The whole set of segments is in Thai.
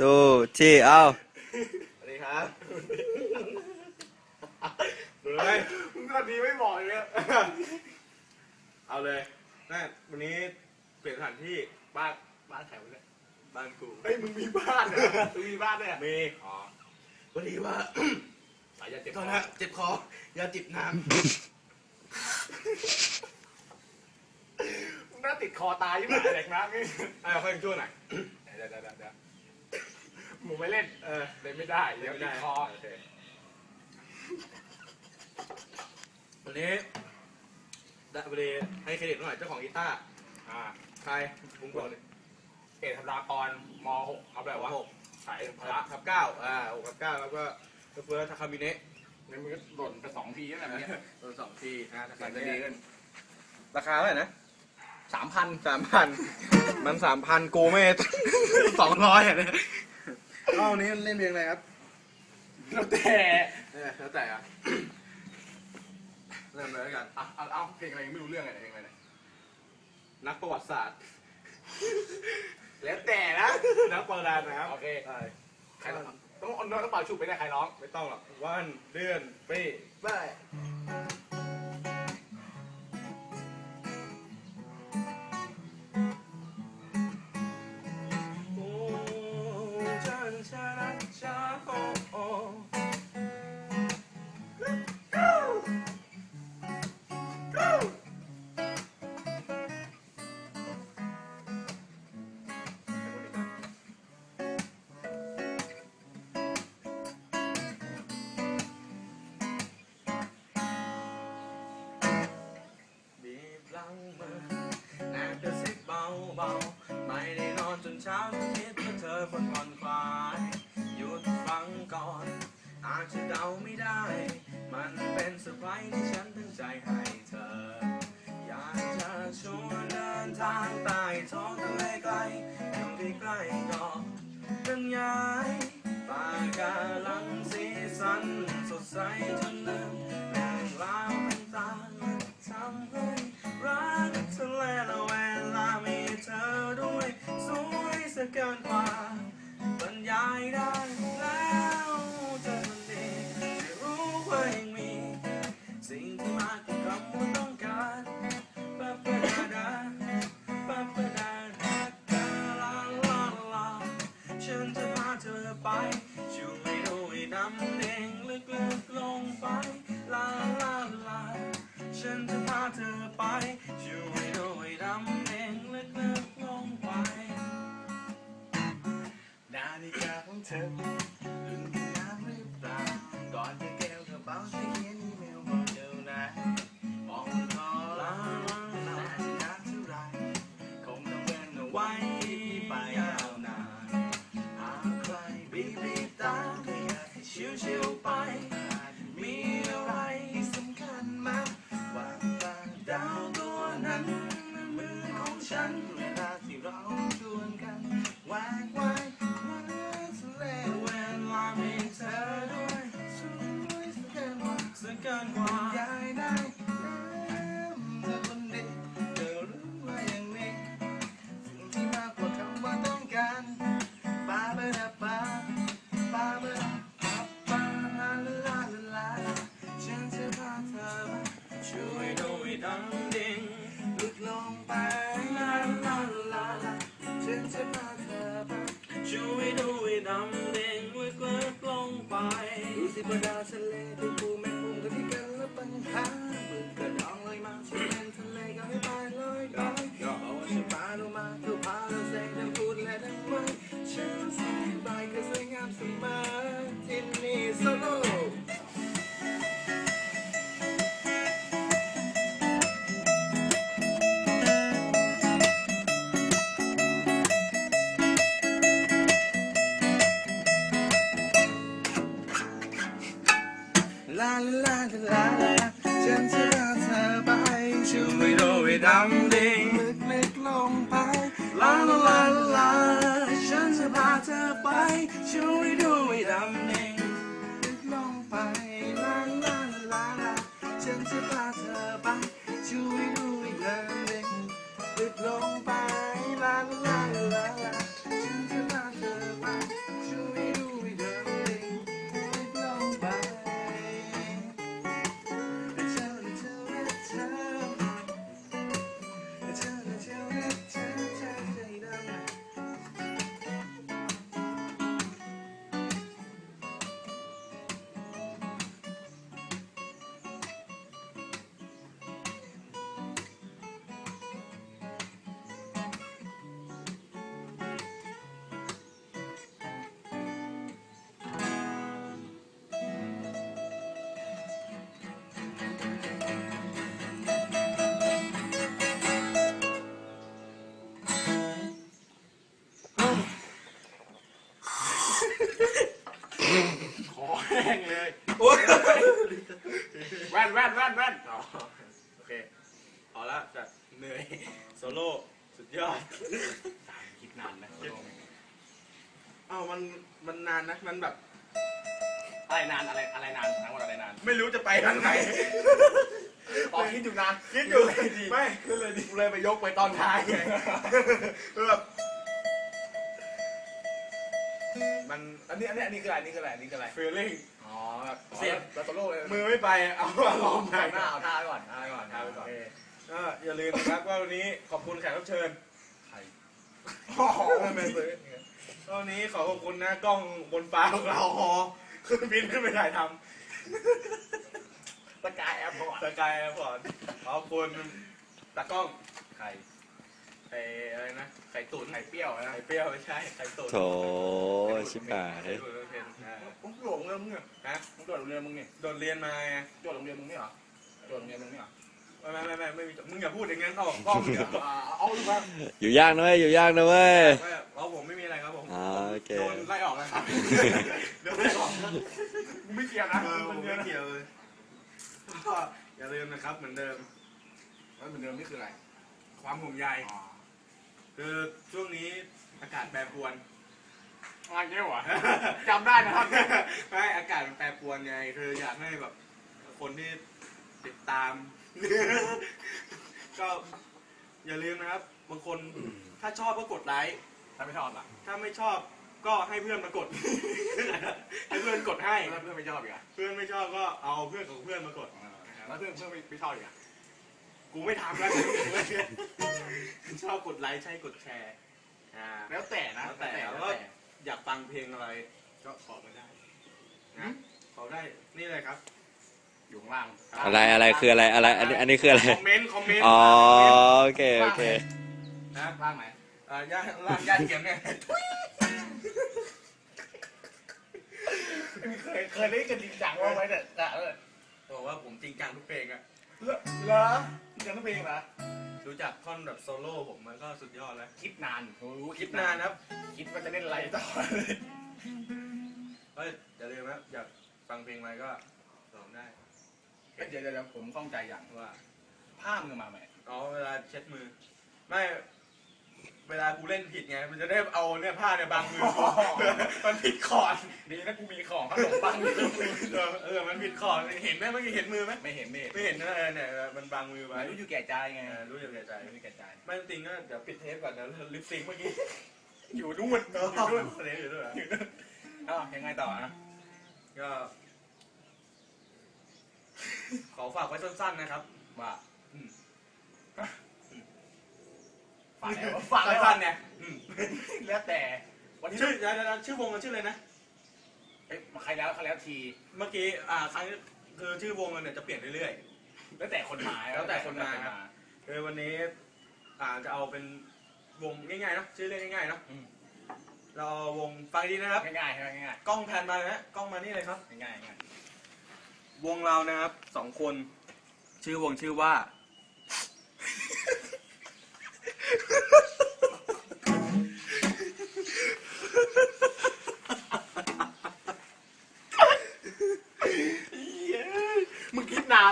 ตูที่เอาสวัสดีครับดูเลยมึงก็ดีไม่บอกเลยเนี่ยเอาเลยนั่นวันนี้เปลี่ยนสถานที่บ้านบ้านแถวเนี่ยบ้านกูเฮ้ยมึงมีบ้านเหรอมึงมีบ้านเนี่ยมีอ๋อพอดีว่า สายยาเจ็บตคอนอนี้เจ็บคอยาจิบน้มึงน่าติดคอตายยิ่งกว่าเด็กนะนี่ำเอาค่อยช่วยหน่อยเดี๋ยวเดี๋ยวเดี๋ยว เดี๋ยวมึงไม่เล่น เออเล่นไม่ได้เดี๋ยวติดคอโเควันนี้ได้พอดีให้เครดิตหน่อยเจ้าของกีตาร์อ่าใครบุ้งก่อนเลยเอกธรรมดากรม .6 เขาแบบว่าหกสายพทัละบทับเก้าอ่าหกทับเก้าแล้วก็เฟือทาคามิเนะนี่มึงก็หล่นไปสองทีแล้วเนี่ยโดนสองทีนะทาหลัคางมิจะดีเนะขึ้นราคาเท่าไหร่นะสามพันสามพันมันสามพันกูไม่สองร้อยอะเนี่ยเอาวันนี้เล่นเพลงอะไรครับแล้วแต่เออแล้วแต่อะเริ่มเลยแล้วกันอะเอาเอาเพลงอะไรยังไม่รู้เรื่องไงเนี่ยเพลงอะไรเนี่ยนักประวัติศาสตร์ แล้วแต่นะนักประดาน้ำโอเคใช่ใครร้องต้องเอาน้องกระเป๋าชุบไปได้ใครร้อง ไม่ต้องหรอกวันเดือนปีไป เช้าคิดว่าเธอคนผ่อนคลายหยุดฟังก่อน อาจจะเดาไม่ได้ มันเป็นเซอร์ไพรส์ที่ฉันตั้งใจให้เธอ อยากจะชวนเดินทางใต้ท้องทะเลไกลอยู่ที่ใกล้ วย ไปย บดาวทะเลที่ปูแมงมุมกันที่กันและปัญหามือกระดองลอยมาฉันเป็นทะเลก็ให้ไปลอยไปเอาว่าจะไป ช่วยดูให้ดำดิ่งลึกลงไปลาลาลาลาฉันจะพาเธอ อแห้งเลยโอ้ยแว่นแว่นแว่นแว่นอ๋อโอเคเอาละจัดเหนื่อยโซโล่สุดยอดคิดนานนะเอ้ามันมันนานนะมันแบบ อะไรนานอะไรอะไรนานทั้งหมดอะไรนานไม่รู้จะไปทางไหนอ๋อคิดอยู่นานคิดอยู่เลยดีไม่คือเลยดิกูเลยไปยกไปตอนท้ายไงคือแบบ มันอันนี้อันนี้อันนี้คืออะไรอันนี้คืออะไรอันนี้คืออะไรฟีลลิ่ง อ๋อแบบเสียบ แล้วโซโล่เลยมือไม่ไปเอาอารมณ์เอาหน้าเอาท่าไปก่อนท่าไปก่อนท่าไปก่อนโอเคก็อย่าลืมนะครับว่าวันนี้ขอบคุณแขกรับเชิญใครอ๋อไม่ซื้อก็วันนี้ขอขอบคุณนะกล้องบนฟ้าของเราฮอขึ้นบินขึ้นไปถ่ายทสกายแอร์พอร์ตำสกายแอร์พอร์ตขอบคุณตากล้องใครไอ้อะไรนะไข่ตุ๋นไข่เปรี้ยวนะไข่เปรี้ยวไม่ใช่ไข่ตุ๋น โถ ชิบหายไข่ตุ๋นเป็นเพนอ่ามึงโดดโรงเรียนมึงเนี่ยฮะมึงโดดโรงเรียนมึงเนี่ยโดดเรียนมาไงโดดโรงเรียนมึงนี่เหรอโดดโรงเรียนมึงนี่เหรอไม่ไม่ไม่ไม่ไม่มีมึงอย่าพูดอย่างนั้นออกกล้องเดี๋ยวอ่าเอาดูมาอยู่ยากนะเว้ยอยู่ยากนะเว้ยเพราะผมไม่มีอะไรครับผมอ่าโอเคโดนไล่ออกแล้วครับโดนไล่ออกแล้วมึงไม่เกี่ยวนะมันเยไม่เกี่ยวเลยก็อย่าลืมนะครับ เหมือนเดิมแล้วเหมือนเดิมนี่คืออะไร ความห่วงใยคือช่วงนี้อากาศแปรปรวน งานเยอะวะจำได้นะครับ ไม่อากาศมันแปรปรวนไงคืออยากให้แบบ คนที่ติดตาม ก็อย่าลืมนะครับ บางคนถ้าชอบก็กดไลค์ถ้าไม่ชอบอะ ถ้าไม่ชอบก็ให้เพื่อนมากด ให้เพื่อนกดให้ถ้าเพื่อนไม่ชอบอีกอะเพื่อนไม่ชอบก็เอาเพื่อนของเพื่อนมากดแล้วเพื่อนเพื่อนไม่ชอบอีกอะกูไม่ทำแล้วชอบกดไลค์ใช่กดแชร์ ฟังเพลงอะไร ก็ขอมาได้นะขอได้นี่เลยครับ อยู่ข้างล่างอะไรอะไรคืออะไรอะไรอันนี้อันนี้คืออะไร คอมเมนต์คอมเมนต์อ๋อโอเคโอเค นะล่างไหนอ่าย่าล่างย่าเขียมไงเคยเคยได้กันจริงจังว่าไหมแต่แต่เออบอกว่าผมจริงจังทุกเพลงอะเหรอยังต้องเพลงเหรอ รู้จักท่อนแบบโซโล่ผมมันก็สุดยอดแล้วคิดนานโอ้โหคิดนานนะครับคิดว่าจะเล่นอะไรต่อเฮ้ยอย่าลืมนะอยากฟังเพลงอะไรก็ลองได้เดี๋ยวเดี๋ยวเดี๋ยวผมข้องใจอย่างว่าผ้ามือมาไหมอ๋อเวลาเช็ดมือ ไม่ เวลากูเล่นผิดไง มันจะได้เอาเนี่ยผ้าเนี่ยบังมือกูมันผิดคอร์ดดีนะกูมีของขนมปังอยู่เออเออมันผิดคอร์ดเห็นไหมเมื่อกี้เห็นมือไหมไม่เห็นไม่เห็นไม่เห็นนะเออเนี่ยมันบังมือไว้รู้อยู่แก่ใจไงเออรู้อยู่แก่ใจรู้อยู่แก่ใจไม่จริงก็เดี๋ยวปิดเทปก่อนเดี๋ยวลิปซิงค์เมื่อกี้อยู่นู่นอยู่ด้วยเสียงอยู่ด้วยเหรออ้าวยังไงต่อนะก็ขอฝากไว้สั้นๆนะครับว่า อืม ฝากแล้วฝากแล้วสั้นๆเนี่ยอืมแล้วแต่วันที่ชื่อเดี๋ยวเดี๋ยวชื่อวงกันชื่ออะไรนะ เอ้ยใครแล้วใครแล้วที เมื่อกี้อ่าครั้งคือชื่อวงกันเนี่ยจะเปลี่ยนเรื่อย แล้วแต่คนมาแล้วแต่คนมาครับๆคือวันนี้อ่าจะเอาเป็นวงง่ายๆเนอะชื่อเรียกง่ายๆเนอะอืม เราเอาวงฟังดีนะครับ ง่ายๆใช่ไหมง่ายกล้องแพนมาเลยนะกล้องมานี่เลยครับ ๆง่ายๆง่ายวงเรานะครับสองคน ชื่อวงชื่อว่า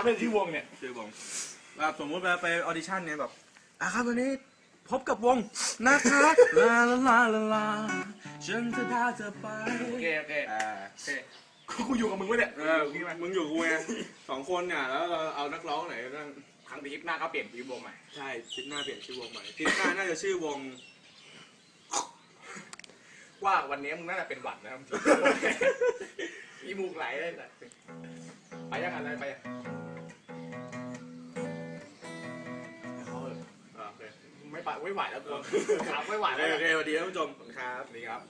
คิดนานเลยที่วงเนี่ย ชื่อวงแบบสมมติเวลาไปออดิชั่นเนี่ยแบบอะครับวันนี้พบกับวงนะคะลาลาลาลาลาฉันจะพาเธอไปโอเคโอเคอ่าโอเคกูอยู่กับมึงไว้เนี่ยเออมึงอยู่กูไงสองคนเนี่ยแล้วเราเอานักร้องไหนบ้างครั้งที่หน้าเขาเปลี่ยนปีวงใหม่ใช่ทริปหน้าเปลี่ยนชื่อวงใหม่ทริปหน้าน่าจะชื่อวงว่าวันนี้มึงน่าจะเป็นหวัดนะครับมีมูกไหลเลยแต่ไปยังอะไรไปยัง ไม่ไปไม่ไหวแล้วกูขาไม่ไหวโอแล้วเคสวัสดีท่านผู้ชมครับสวัสดีครับ